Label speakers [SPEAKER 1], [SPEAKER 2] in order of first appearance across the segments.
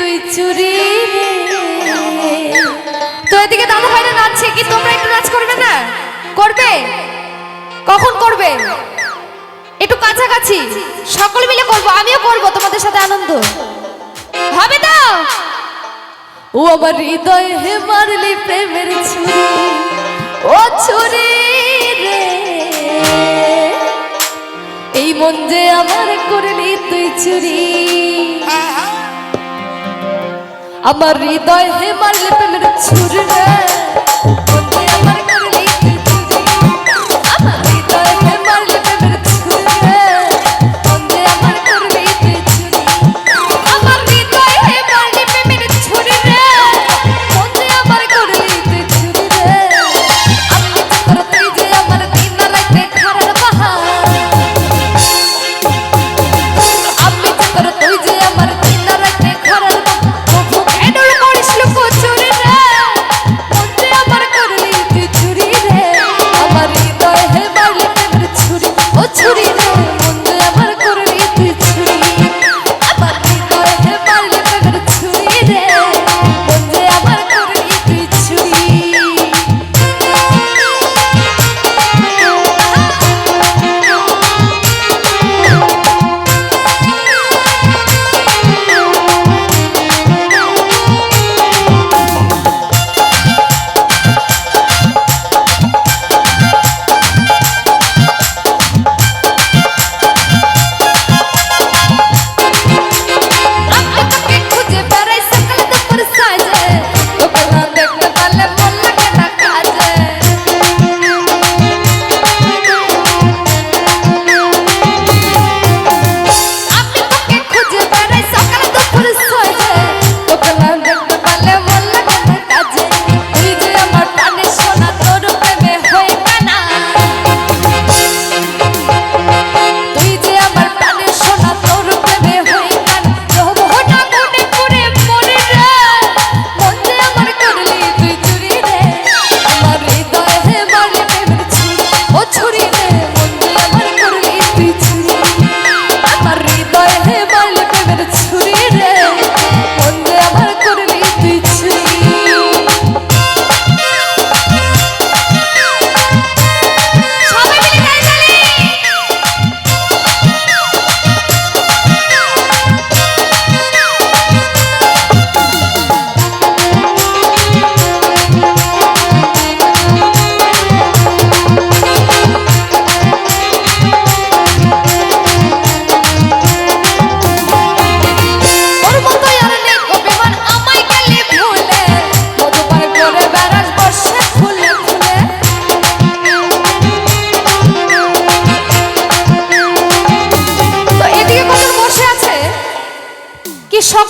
[SPEAKER 1] তুই চুরি তো এদিকে দাদা ভাইরা নাচছে কি? তোমরা একটু নাচ করবে না? করবে? কখন করবে? একটু কাছাকাছি। সকল মিলে করব, আমিও করব, তোমাদের সাথে আনন্দ। হবে তো? ও আমার হৃদয় হে মারলি প্রেমের ছুরি। ও ছুরি রে। এই মন যে আমার করলি তুই চুরি। আমার হৃদয় হে মারলি প্রেমের ছুরি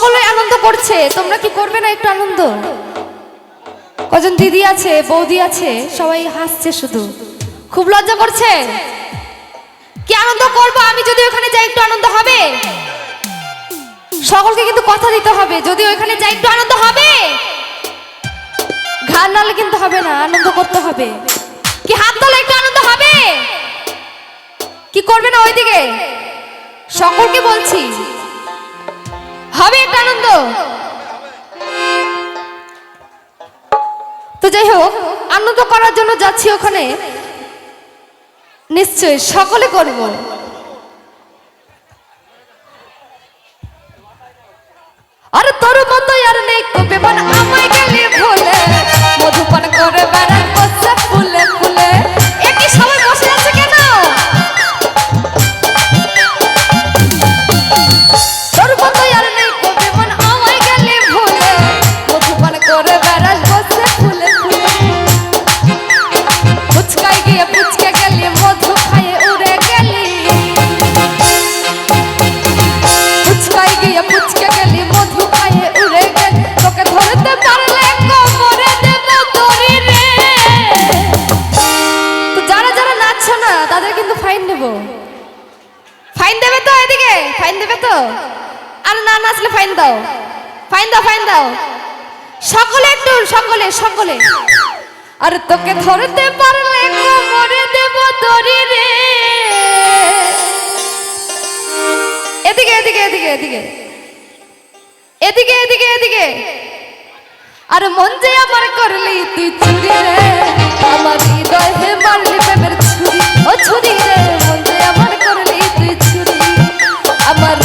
[SPEAKER 1] সকলে আনন্দ করছে। তোমরা কি করবে না একটু আনন্দ? কজন দিদি আছে, বৌদি আছে, সবাই হাসছে শুধু। খুব লজ্জা করছে। কি আনন্দ করব আমি যদি ওখানে যাই একটু আনন্দ হবে? সকলকে কিন্তু কথা দিতে হবে, যদি ওখানে যাই একটু আনন্দ হবে? ঘাড় নালে কিন্তু হবে না, আনন্দ করতে হবে। কি হাত তোলা একটু আনন্দ হবে? কি করবে না ওইদিকে? সকলকে বলছি হবে একটা আনন্দ। তো যাই হোক, আনন্দ করার জন্য যাচ্ছি ওখানে। নিশ্চয়ই, সকলে করব। আরে তোর মতো আর নেই কবে আমায় ভুলে। মধুপান করে ফুলে ফুলে। আর না নাচলে ফাইন দাও। ফাইন দাও ফাইন দাও। সকলে একটু, সকলে সকলে। আর তোকে ধরতে পারলে এদিকে এদিকে এদিকে এদিকে। এদিকে এদিকে এদিকে। আর মন যে আমার করলি তুই চুরি রে। আমার হৃদয় হে মারলি প্রেমের ছুরি। ও ছুরি রে, মন যে আমার করলি তুই চুরি আমার